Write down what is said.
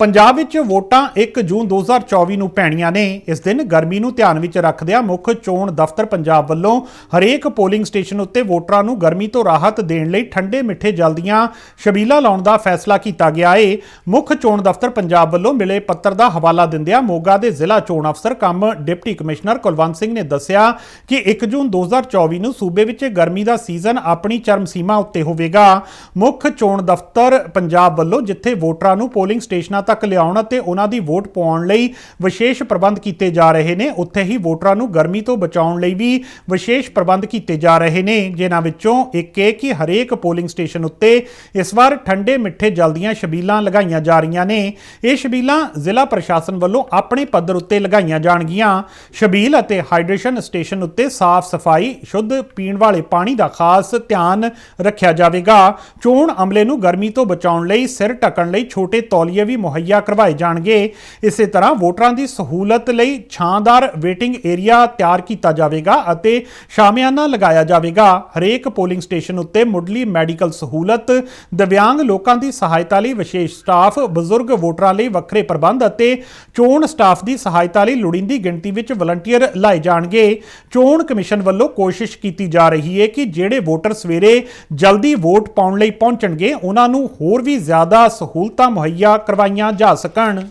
ਪੰਜਾਬ ਵਿੱਚ ਵੋਟਾਂ 1 ਜੂਨ 2024 ਨੂੰ ਪੈਣੀਆਂ ਨੇ। ਇਸ ਦਿਨ ਗਰਮੀ ਨੂੰ ਧਿਆਨ ਵਿੱਚ ਰੱਖਦਿਆਂ ਮੁੱਖ ਚੋਣ ਦਫ਼ਤਰ ਪੰਜਾਬ ਵੱਲੋਂ ਹਰੇਕ ਪੋਲਿੰਗ ਸਟੇਸ਼ਨ ਉੱਤੇ ਵੋਟਰਾਂ ਨੂੰ ਗਰਮੀ ਤੋਂ ਰਾਹਤ ਦੇਣ ਲਈ ਠੰਡੇ ਮਿੱਠੇ ਜਲ ਦੀਆਂ ਛਬੀਲਾਂ ਲਾਉਣ ਦਾ ਫੈਸਲਾ ਕੀਤਾ ਗਿਆ ਏ। ਮੁੱਖ ਚੋਣ ਦਫ਼ਤਰ ਪੰਜਾਬ ਵੱਲੋਂ ਮਿਲੇ ਪੱਤਰ ਦਾ ਹਵਾਲਾ ਦਿੰਦਿਆਂ ਮੋਗਾ ਦੇ ਜ਼ਿਲ੍ਹਾ ਚੋਣ ਅਫਸਰ ਕੰਮ ਡਿਪਟੀ ਕਮਿਸ਼ਨਰ ਕੁਲਵੰਤ ਸਿੰਘ ਨੇ ਦੱਸਿਆ ਕਿ 1 ਜੂਨ 2024 ਨੂੰ ਸੂਬੇ ਵਿੱਚ ਗਰਮੀ ਦਾ ਸੀਜ਼ਨ ਆਪਣੀ ਚਰਮ ਸੀਮਾ ਉੱਤੇ ਹੋਵੇਗਾ। ਮੁੱਖ ਚੋਣ ਦਫ਼ਤਰ ਪੰਜਾਬ ਵੱਲੋਂ ਜਿੱਥੇ ਵੋਟਰਾਂ ਨੂੰ ਪੋਲਿੰਗ ਸਟੇਸ਼ਨਾਂ ਤੱਕ ਲਿਆਉਣ ਅਤੇ ਉਹਨਾਂ ਦੀ ਵੋਟ ਪਾਉਣ ਲਈ ਵਿਸ਼ੇਸ਼ ਪ੍ਰਬੰਧ ਕੀਤੇ ਜਾ ਰਹੇ ਨੇ। ਉੱਥੇ ਹੀ ਵੋਟਰਾਂ ਨੂੰ ਗਰਮੀ ਤੋਂ ਬਚਾਉਣ ਲਈ ਵੀ ਵਿਸ਼ੇਸ਼ ਪ੍ਰਬੰਧ ਕੀਤੇ ਜਾ ਰਹੇ ਨੇ। ਜਿਨ੍ਹਾਂ ਵਿੱਚੋਂ ਇੱਕ ਇਹ ਕਿ ਹਰੇਕ ਪੋਲਿੰਗ ਸਟੇਸ਼ਨ ਉੱਤੇ ਇਸ ਵਾਰ ਠੰਡੇ ਮਿੱਠੇ ਜਲ ਦੀਆਂ ਸ਼ਬੀਲਾਂ ਲਗਾਈਆਂ ਜਾ ਰਹੀਆਂ ਨੇ। ਇਹ ਸ਼ਬੀਲਾਂ ਜ਼ਿਲ੍ਹਾ ਪ੍ਰਸ਼ਾਸਨ ਵੱਲੋਂ ਆਪਣੇ ਪੱਧਰ ਉੱਤੇ ਲਗਾਈਆਂ ਜਾਣਗੀਆਂ। ਸ਼ਬੀਲ ਅਤੇ ਹਾਈਡਰੇਸ਼ਨ ਸਟੇਸ਼ਨ ਉੱਤੇ ਸਾਫ਼ ਸਫ਼ਾਈ, ਸ਼ੁੱਧ ਪੀਣ ਵਾਲੇ ਪਾਣੀ ਦਾ ਖਾਸ ਧਿਆਨ ਰੱਖਿਆ ਜਾਵੇਗਾ। ਚੋਣ ਅਮਲੇ ਨੂੰ ਗਰਮੀ ਤੋਂ ਬਚਾਉਣ ਲਈ ਸਿਰ ਢੱਕਣ ਲਈ ਛੋਟੇ ਤੌਲੀਏ ਵੀ ਮੁਹੱਈਆ ਮੁਹੱਈਆ ਕਰਵਾਏ ਜਾਣਗੇ। ਇਸੇ ਤਰ੍ਹਾਂ ਵੋਟਰਾਂ ਦੀ ਸਹੂਲਤ ਲਈ ਛਾਂਦਾਰ ਵੇਟਿੰਗ ਏਰੀਆ ਤਿਆਰ ਕੀਤਾ ਜਾਵੇਗਾ ਅਤੇ ਸ਼ਾਮਿਆਨਾ ਲਗਾਇਆ ਜਾਵੇਗਾ। ਹਰੇਕ ਪੋਲਿੰਗ ਸਟੇਸ਼ਨ ਉੱਤੇ ਮੁੱਢਲੀ ਮੈਡੀਕਲ ਸਹੂਲਤ, ਦਿਵਿਆਂਗ ਲੋਕਾਂ ਦੀ ਸਹਾਇਤਾ ਲਈ ਵਿਸ਼ੇਸ਼ ਸਟਾਫ, ਬਜ਼ੁਰਗ ਵੋਟਰਾਂ ਲਈ ਵੱਖਰੇ ਪ੍ਰਬੰਧ ਅਤੇ ਚੋਣ ਸਟਾਫ ਦੀ ਸਹਾਇਤਾ ਲਈ ਲੋੜੀਂਦੀ ਗਿਣਤੀ ਵਿੱਚ ਵਲੰਟੀਅਰ ਲਾਏ ਜਾਣਗੇ। ਚੋਣ ਕਮਿਸ਼ਨ ਵੱਲੋਂ ਕੋਸ਼ਿਸ਼ ਕੀਤੀ ਜਾ ਰਹੀ ਹੈ ਕਿ ਜਿਹੜੇ ਵੋਟਰ ਸਵੇਰੇ ਜਲਦੀ ਵੋਟ ਪਾਉਣ ਲਈ ਪਹੁੰਚਣਗੇ, ਉਹਨਾਂ ਨੂੰ ਹੋਰ ਵੀ ਜ਼ਿਆਦਾ ਸਹੂਲਤਾਂ ਮੁਹੱਈਆ ਕਰਵਾਈਆਂ ਜਾ ਸਕਣ।